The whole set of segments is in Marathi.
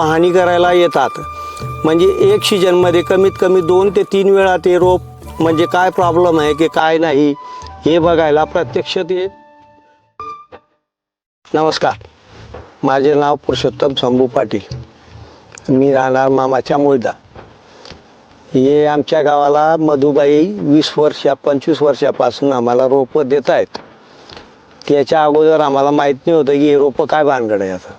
पाहणी करायला येतात. म्हणजे एक सीजनमध्ये कमीत कमी दोन ते तीन वेळा ते रोप म्हणजे काय प्रॉब्लेम आहे की काय नाही हे बघायला प्रत्यक्ष ते नमस्कार. माझे नाव पुरुषोत्तम शंभू पाटील. मी राहणार मामाच्या मुळदा. हे आमच्या गावाला मधुबाई वीस वर्षा पंचवीस वर्षापासून आम्हाला रोपं देत आहेत त्याच्या अगोदर आम्हाला माहीत नाही होतं की हे रोपं काय भानगड आहे असं.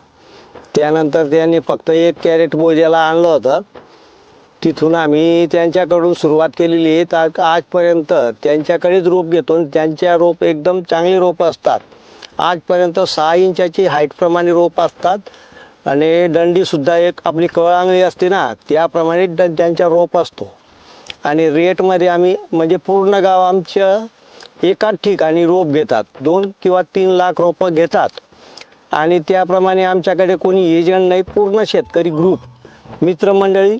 त्यानंतर त्यांनी फक्त एक कॅरेट मोज्याला आणलं होतं. तिथून आम्ही त्यांच्याकडून सुरुवात केलेली आहे. तर आजपर्यंत त्यांच्याकडेच रोप घेतो आणि त्यांच्या रोप एकदम चांगले रोप असतात. आजपर्यंत सहा इंचाची हाईटप्रमाणे रोप असतात. आणि दंडीसुद्धा एक आपली कळांगळी असते ना त्याप्रमाणे ड त्यांच्या रोप असतो. आणि रेटमध्ये आम्ही म्हणजे पूर्ण गाव आमच्या एकाच ठिकाणी रोप घेतात. दोन किंवा तीन लाख रोपं घेतात. आणि त्याप्रमाणे आमच्याकडे कोणी एजंट नाही पूर्ण शेतकरी ग्रुप मित्रमंडळी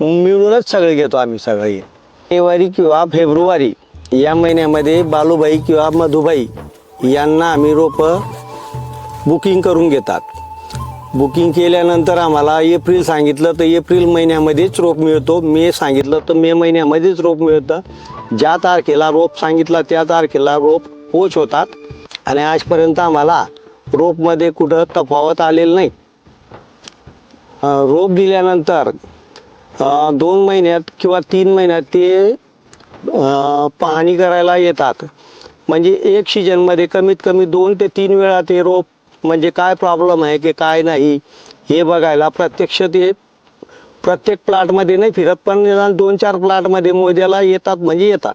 मिळूनच सगळे घेतो आम्ही सगळे. जानेवारी किंवा फेब्रुवारी या महिन्यामध्ये बालूबाई किंवा मधुबाई यांना आम्ही रोपं बुकिंग करून घेतात. बुकिंग केल्यानंतर आम्हाला एप्रिल सांगितलं तर एप्रिल महिन्यामध्येच रोप मिळतो मे सांगितलं तर मे महिन्यामध्येच रोप मिळतं. ज्या तारखेला रोप सांगितला त्या तारखेला रोप पोच होतात आणि आजपर्यंत आम्हाला रोपमध्ये कुठं तफावत आलेलं नाही. रोप दिल्यानंतर दोन महिन्यात किंवा तीन महिन्यात ते पाहणी करायला येतात. म्हणजे एक सीजनमध्ये कमीत कमी दोन ते तीन वेळा ते रोप म्हणजे काय प्रॉब्लेम आहे की काय नाही हे बघायला प्रत्यक्ष ते प्रत्येक प्लॉटमध्ये नाही फिरत पण दोन चार प्लॉटमध्ये मोद्याला येतात म्हणजे येतात.